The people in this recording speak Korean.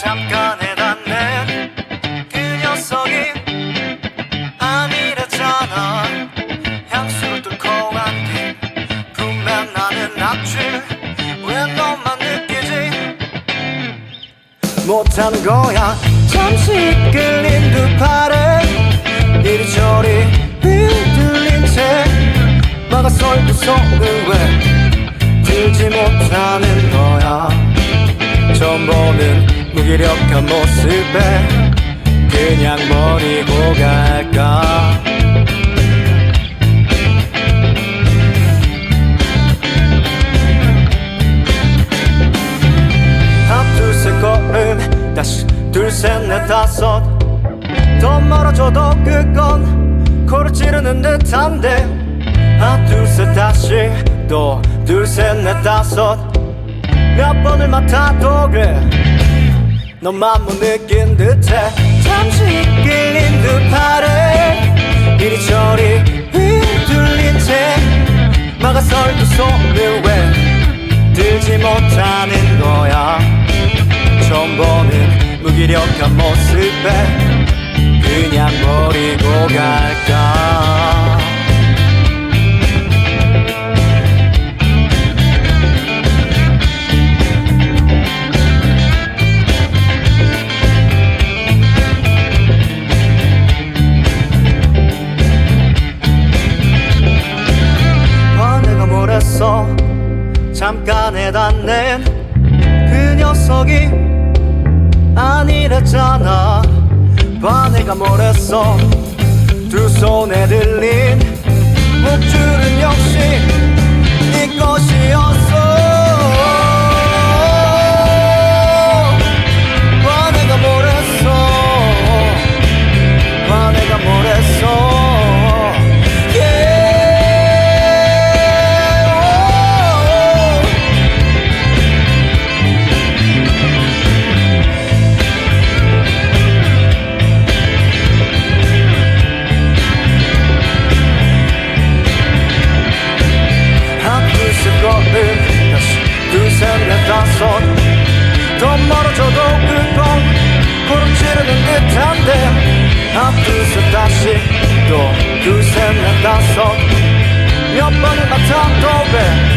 잠깐에 닿는 그 녀석이 아니랬잖아 향수를 뚫고 간뒤 분명 나는 낙지 왜 너만 느끼지? 못한 거야. 잠시 끌린 두 팔에 이리저리 휘둘린 채 막아설 두 손을 왜 들지 못하는 거야. 처음 보는 무기력한 모습에 그냥 버리고 갈까? 다시 둘셋넷 다섯. 더 멀어져도 그건 코를 찌르는 듯한데. 둘셋 다시 또 둘셋넷 다섯. 몇 번을 맡아도 그래 너만 못 느낀 듯해. 잠시 끌린 듯 팔에 이리저리 휘둘린 채 막아설 두 손을 왜 들지 못하는 거야? 처음 보는 무기력한 모습에 그냥 버리고 갈까 닿는 그 녀석이 아니랬잖아. 뭘 했어. 두 손에 들린 둘셋